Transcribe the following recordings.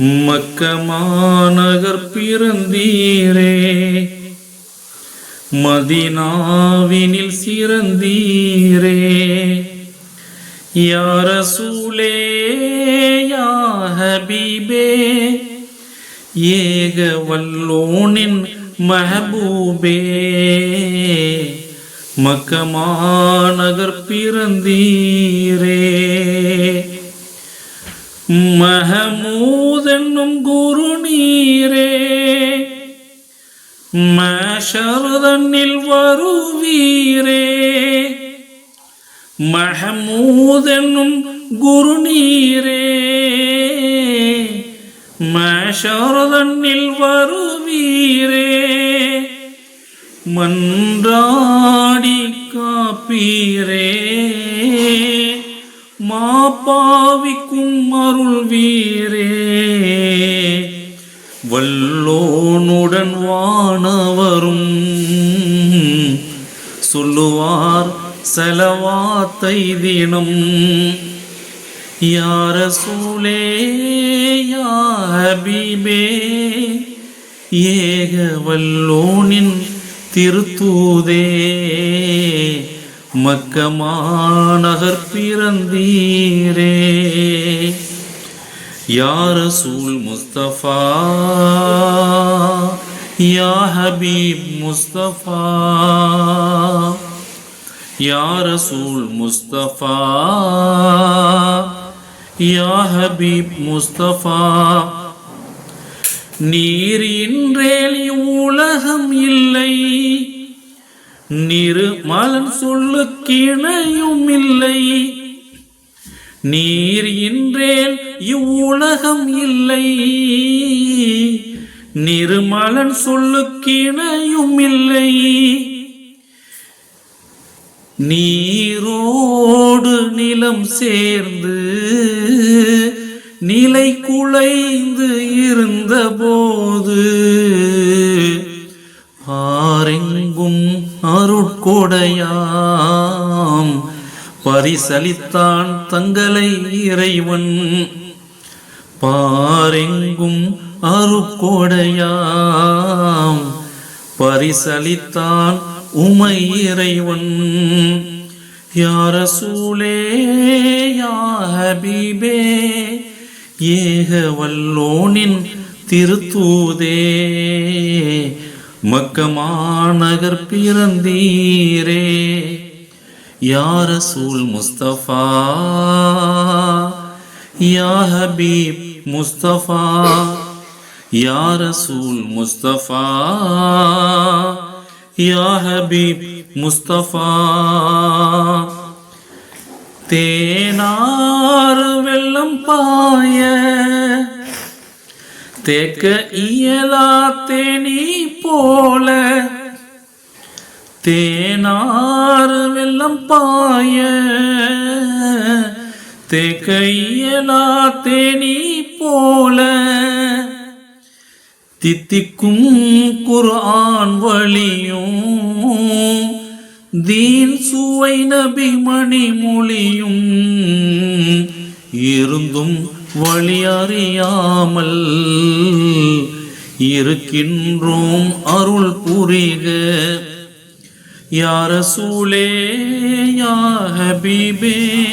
மக்கமாநகர் பிறந்தீரே. மதினாவினில் சிறந்தீரே. யார சூலே யா ஹபீபே. ஏக வல்லோனின் மஹபூபே. மக்கமாநகர் பிறந்தீரே. എന്നും കുറുനീരേ. മാഷറുതന്നിൽ വരുവീരേ. മഹമൂദെന്നും ഗുരുനീരേ. മാഷർ വരുവീരേ. മന്ത്രാടി കാപ്പീരേ. மாப்பாவிக்கும் அருள் வீரே வல்லோனுடன் வானவரும் சொல்லுவார் செலவாத்தை தினம். யார சூலே யா ஏக வல்லோனின் திருத்தூதே. மக்கமாநகர் பிறந்தீரே. யார சூல் முஸ்தபா யா ஹபீப் முஸ்தபா யா சூல் முஸ்தபா யா ஹபீப் முஸ்தபா. நீர் இன்றேல் உலகம் இல்லை நிருமலன் சொல்லுக்கிணையும் இல்லை. நீர் இன்றேல் இவ்வுலகம் இல்லை. நிருமலன் சொல்லுக்கிணையும் இல்லை. நீரோடு நிலம் சேர்ந்து நிலை குலைந்து இருந்தபோது ஆரெங்கும் அருட்கோடையாம். பரிசலித்தான் தங்களை இறைவன். பாரெங்கும் அருக்கோடையாம் பரிசலித்தான் உமை இறைவன். யார சூலே யாஹபீபே ஏக வல்லோனின் திருத்தூதே. மக்கமாநகர் பிறந்தீரே யார சூல் முஸ்தபா யா ஹபீப் முஸ்தபா யார சூல் முஸ்தபா யா ஹபீப் முஸ்தபா. தேனார் வெள்ளம் பாய தேக்க இயலா தேனி போல. தேனாறு வெள்ளம் பாய. தேக்க இயலா தேனி போல. தித்திக்கும் குரான் வழியும் தீன் சுவை நபி மணி மொழியும் இருந்தும் வழியறியாமல் இருக்கின்றோம் அருள் புரிக. யார சூலே யாஹபீபே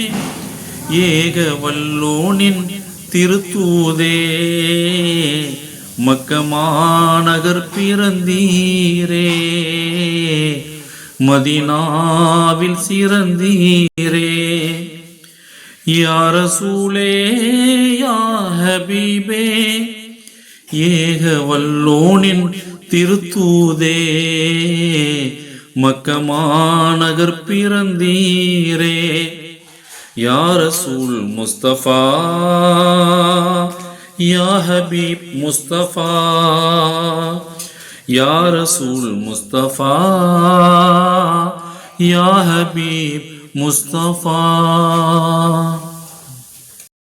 ஏக வல்லோனின் திருத்தூதே. மக்கமாநகர் பிறந்தீரே. மதினாவில் சிறந்தீரே. யார சூலே யா ஹபீபே ஏக வல்லோனின் திருத்தூதே மக்கமாநகர் பிறந்தீரே. யார் சூல் முஸ்தபா யா ஹபீப் முஸ்தபா யா ரசூல் முஸ்தபா யா ஹபீப் முஸ்தபா.